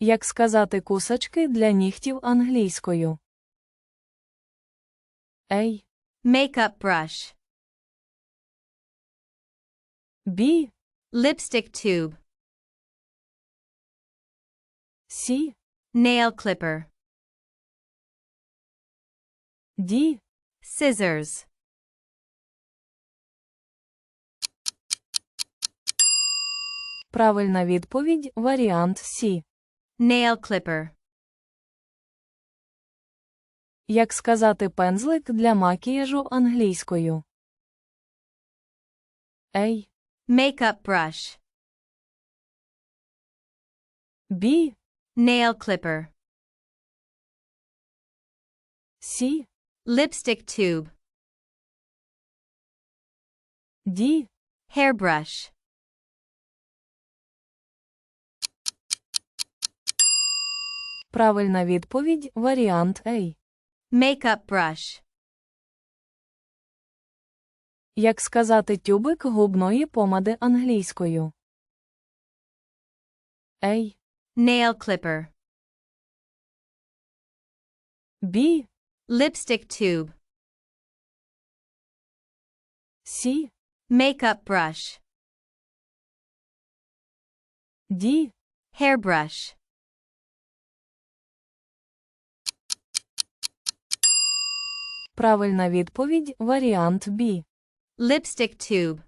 Як сказати кусачки для нігтів англійською? A. Makeup brush. B. Lipstick tube. C. Nail clipper. D. Scissors. Правильна відповідь варіант C. Nail clipper. Як сказати пензлик для макіяжу англійською? A. Makeup brush. B. Nail clipper. C. Lipstick tube. D. Hairbrush. Правильна відповідь варіант A. Makeup brush. Як сказати тюбик губної помади англійською? A. Nail clipper. B. Lipstick tube. C. Makeup brush. D. Hairbrush. Правильна відповідь варіант B. Lipstick tube.